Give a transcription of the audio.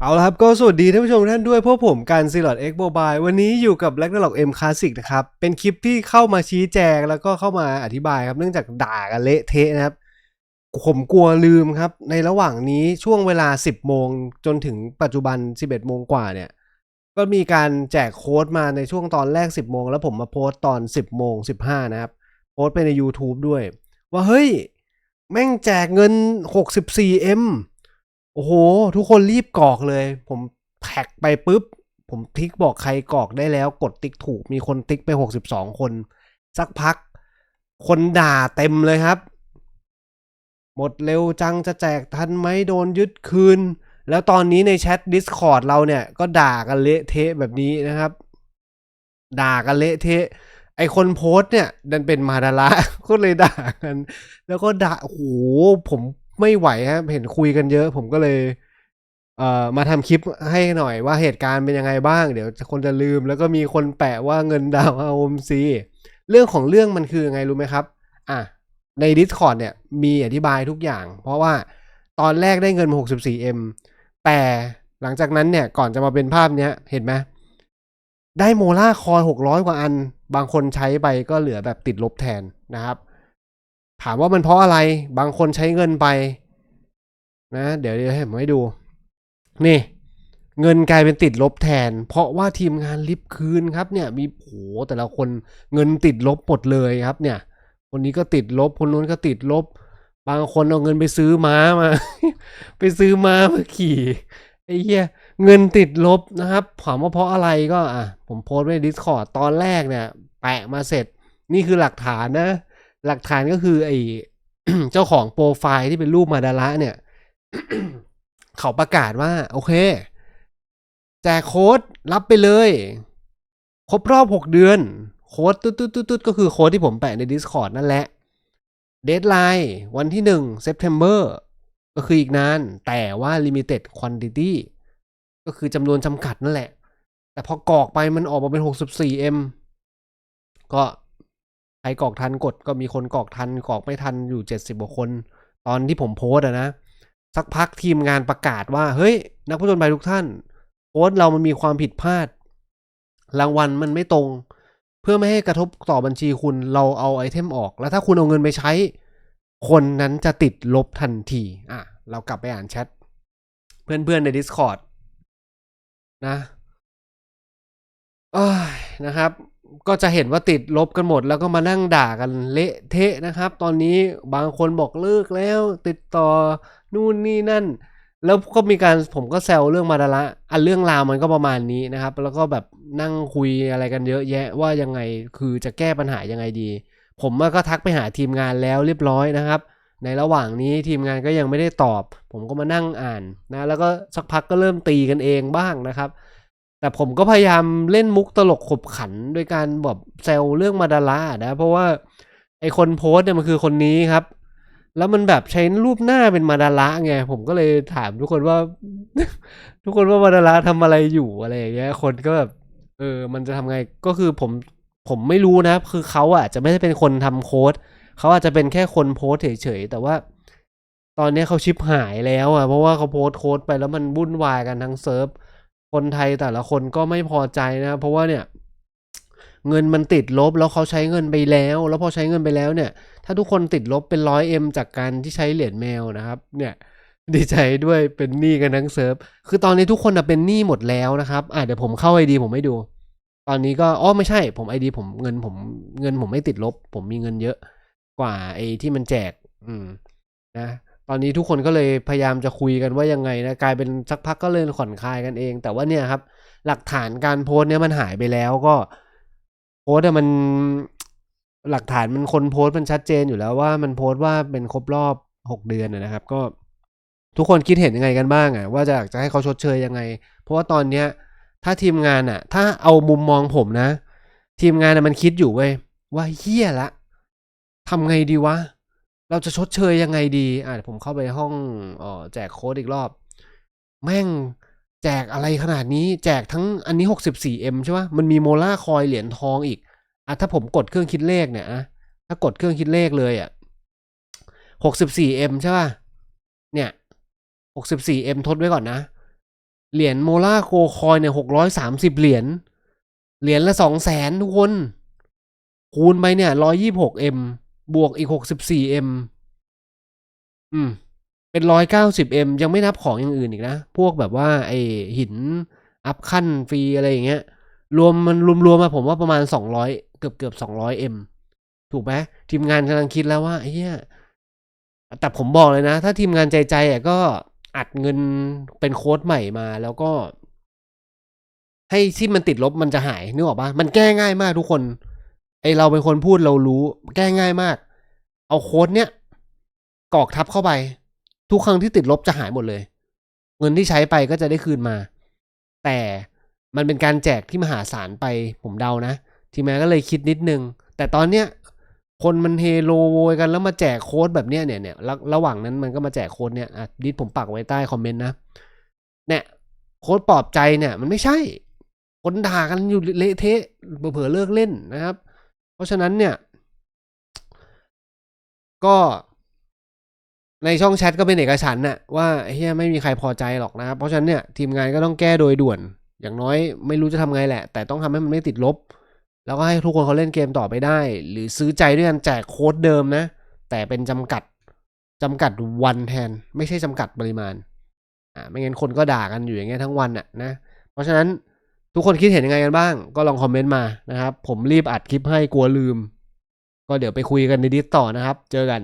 เอาละครับ ก็สวัสดีท่านผู้ชมท่านด้วยพวกผมการซีลอดเอ็กโมบายวันนี้อยู่กับ b ล็กนาล็อกเอ็มคลาสสิกนะครับ เป็นคลิปที่เข้ามาชี้แจงแล้วก็เข้ามาอธิบายครับ เนื่องจากด่ากันเละเทะนะครับ ผมกลัวลืมครับ ในระหว่างนี้ช่วงเวลา 10 โมงจนถึงปัจจุบัน 11 โมงกว่าเนี่ย ก็มีการแจกโค้ดมาในช่วงตอนแรก 10 โมง แล้วผมมาโพสต์ตอน 10 โมง 15 นะครับ โพสต์ไปใน YouTube ด้วย ว่าเฮ้ย แม่งแจกเงิน 64M โอ้โห ทุกคนรีบกรอกเลย ผมแท็กไปปุ๊บ ผมติ๊กบอกใครกรอกได้แล้วกดติ๊กถูกมีคนติ๊กไป 62 คน สักพัก คนด่าเต็มเลยครับ หมดเร็วจังจะแจกทันไหมโดนยึดคืน แล้วตอนนี้ในแชท Discord เราเนี่ย ก็ด่ากันเละเทะแบบนี้นะครับ ด่ากันเละเทะไอคนโพสต์เนี่ยดันเป็นมาดาระก็เลยด่ากัน แล้วก็ด่าโอ้โหผม ไม่ไหวฮะเห็นคุยกันเยอะ ผมก็เลย เอ่อมาทำคลิปให้หน่อยว่าเหตุการณ์เป็นยังไงบ้าง เดี๋ยวคนจะลืม แล้วก็มีคนแปะว่าเงินดาวอาอมซีเรื่องของเรื่องมันคือยังไงรู้ไหมครับ อะใน Discord เนี่ยมีอธิบายทุกอย่าง เพราะว่าตอนแรกได้เงิน 64M แต่หลังจากนั้นเนี่ยก่อนจะมาเป็นภาพเนี้ยเห็นไหมได้โมล่าคอย600 กว่าอัน บางคนใช้ไปก็เหลือแบบติดลบแทนนะครับ ถามว่ามันเพราะอะไร บางคนใช้เงินไป นะ เดี๋ยวเดี๋ยวให้ผมให้ดู นี่ เงินกลายเป็นติดลบแทน เพราะว่าทีมงานลิฟต์คืนครับ เนี่ย มีโหแต่ละคนเงินติดลบหมดเลยครับ เนี่ย คนนี้ก็ติดลบ คนนู้นก็ติดลบ บางคนเอาเงินไปซื้อม้ามา ไปซื้อม้ามาขี่ไอ้เหี้ยเงินติดลบนะครับถามว่าเพราะอะไรก็อะ ผมโพสต์ไว้ใน Discord ตอนแรกเนี่ย แปะมาเสร็จ นี่คือหลักฐานนะ หลักฐานก็คือไอ้เจ้าของโปรไฟล์ที่เป็นรูปมาดาระเนี่ย เขาประกาศว่า โอเค แจกโค้ดรับไปเลย ครบรอบ6เดือน โค้ดตุ๊ดตุ๊ดตุ๊ดตุ๊ดก็คือโค้ดที่ผมแปะใน Discord นั่นแหละเดทไลน์วันที่1 September ก็คืออีกนาน แต่ว่า limited quantity ก็คือจำนวนจำกัดนั่นแหละ แต่พอกรอกไปมันออกมาเป็น 64M ก็ รกรอกทันกดก็มีคนกรอกทันกรอกไม่ทันอยู่ 70กว่าคน ตอนที่ผมโพสอะนะ สักพักทีมงานประกาศว่า เฮ้ย นักผจญภัยทุกท่านโค้ดเรามันมีความผิดพลาด รางวัลมันไม่ตรง เพื่อไม่ให้กระทบต่อบัญชีคุณเราเอาไอเทมออก แล้วถ้าคุณเอาเงินไปใช้ คนนั้นจะติดลบทันทีอะเรากลับไปอ่านแชทเพื่อนๆใน Discord นะอ้ยนะครับ ก็จะเห็นว่าติดลบกันหมด แล้วก็มานั่งด่ากันเละเทะนะครับ ตอนนี้บางคนบอกเลิกแล้ว ติดต่อนู่นนี่นั่น แล้วก็มีการผมก็แซวเรื่องมาดาระอันเรื่องราวมันก็ประมาณนี้นะครับ แล้วก็แบบนั่งคุยอะไรกันเยอะแยะว่ายังไงคือจะแก้ปัญหายังไงดี ผมก็ทักไปหาทีมงานแล้วเรียบร้อยนะครับ ในระหว่างนี้ทีมงานก็ยังไม่ได้ตอบ ผมก็มานั่งอ่านนะ แล้วก็สักพักก็เริ่มตีกันเองบ้างนะครับ แต่ผมก็พยายามเล่นมุกตลกขบขันโดยการแบบแซวเรื่องมาดารานะ เพราะว่าไอคนโพสเนี่ยมันคือคนนี้ครับ แล้วมันแบบใช้รูปหน้าเป็นมาดาระไง ผมก็เลยถามทุกคนว่า ทุกคนว่ามาดาระทำอะไรอยู่อะไรอย่างเงี้ย คนก็แบบเออ มันจะทำไงก็คือผมผมไม่รู้นะ คือเขาอะจะไม่ได้เป็นคนทำโค้ดเขาอาจจะเป็นแค่คนโพสเฉยๆแต่ว่า ตอนนี้เขาชิปหายแล้วอะเพราะว่าเขาโพสโค้ดไปแล้วมันวุ่นวายกันทั้งเซิร์ฟ คนไทยแต่ละคนก็ไม่พอใจนะ เพราะว่าเนี่ยเงินมันติดลบแล้วเขาใช้เงินไปแล้ว แล้วพอใช้เงินไปแล้วเนี่ย ถ้าทุกคนติดลบเป็นร้อยเอ็มจากการที่ใช้เหรียญแมวนะครับ เนี่ยดีใจด้วยเป็นหนี้กันทั้งเซิร์ฟ คือตอนนี้ทุกคนเป็นหนี้หมดแล้วนะครับอะเดี๋ยวผมเข้าไอดีผมให้ดู ตอนนี้ก็อ๋อไม่ใช่ผมไอดีผมเงินผมเงินผมไม่ติดลบ ผมมีเงินเยอะกว่าไอที่มันแจก อืมนะ ตอนนี้ทุกคนก็เลยพยายามจะคุยกันว่ายังไงนะกลายเป็นสักพักก็เลยผ่อนคลายกันเอง แต่ว่าเนี่ยครับ หลักฐานการโพสเนี่ยมันหายไปแล้วก็โพสต์อะมันหลักฐานมันคนโพสมันชัดเจนอยู่แล้วว่ามันโพสว่าเป็นครบรอบหกเดือนนะครับ ก็ทุกคนคิดเห็นยังไงกันบ้างอะว่าจะอยากจะให้เขาชดเชยยังไง เพราะว่าตอนเนี้ย ถ้าทีมงานอะถ้าเอามุมมองผมนะ ทีมงานอะมันคิดอยู่เว้ยว่าเฮี้ยละทำไงดีวะ เราจะชดเชยยังไงดีอะเดี๋ยวผมเข้าไปห้องออแจกโค้ดอีกรอบ แม่งแจกอะไรขนาดนี้ แจกทั้งอันนี้ 64M ใช่ปะมันมีโมล่าคอยเหรียญทองอีกอะถ้าผมกดเครื่องคิดเลขเนี่ยนะถ้ากดเครื่องคิดเลขเลยอะ 64M ใช่ป่ะ เนี่ย 64M ทดไว้ก่อนนะ เหรียญโมล่าโกคอยเนี่ยหกร้อยสามสิบเหรียญ เหรียญละสองแสนทุกคน คูณไปเนี่ยร้อยี่หกเอ็ม บวกอีกหกสิบสี่เอ็มอืม เป็นร้อยเก้าสิบเอ็มยังไม่นับของอย่างอื่นอีกนะ พวกแบบว่าไอหินอัพขั้นฟรีอะไรอย่างเงี้ย รวมมันรวมๆมาผมว่าประมาณสองร้อยเกือบเกือบสองร้อยเอ็มถูกไหมทีมงานกำลังคิดแล้วว่าไอ้เหี้ยแต่ผมบอกเลยนะ ถ้าทีมงานใจใจอะก็อัดเงินเป็นโค้ดใหม่มาแล้วก็ ให้ที่มันติดลบมันจะหายนึกออกปะมันแก้ง่ายมากทุกคน ไอเราเป็นคนพูดเรารู้ แก้ง่ายมาก เอาโค้ดเนี้ยกรอกทับเข้าไป ทุกครั้งที่ติดลบจะหายหมดเลย เงินที่ใช้ไปก็จะได้คืนมา แต่มันเป็นการแจกที่มหาศาลไปผมเดานะ ทีมงานก็เลยคิดนิดนึง แต่ตอนเนี้ยคนมันเฮโลโวยกันแล้วมาแจกโค้ดแบบเนี้ยเนี่ยเนี่ยระระหว่างนั้นมันก็มาแจกโค้ดเนี่ยอะดิสผมปักไว้ใต้คอมเมนต์นะเนี่ยโค้ดปลอบใจเนี่ย มันไม่ใช่ คนด่ากันอยู่เละเทะเผลอเลิกเล่นนะครับ เพราะฉะนั้นเนี่ย ก็ในช่องแชทก็เป็นเอกฉันน่ะว่าเฮียไม่มีใครพอใจหรอกนะครับ เพราะฉะนั้นเนี่ยทีมงานก็ต้องแก้โดยด่วน อย่างน้อยไม่รู้จะทำไงแหละ แต่ต้องทำให้มันไม่ติดลบ แล้วก็ให้ทุกคนเขาเล่นเกมต่อไปได้ หรือซื้อใจด้วยกันแจกโค้ดเดิมนะ แต่เป็นจำกัดจำกัดวันแทน ไม่ใช่จำกัดปริมาณ อ่าไม่งั้นคนก็ด่ากันอยู่อย่างเงี้ยทั้งวันอะนะ เพราะฉะนั้น ทุกคนคิดเห็นยังไงกันบ้าง ก็ลองคอมเมนต์มานะครับ ผมรีบอัดคลิปให้กลัวลืม ก็เดี๋ยวไปคุยกันในดิสต่อนะครับ เจอกัน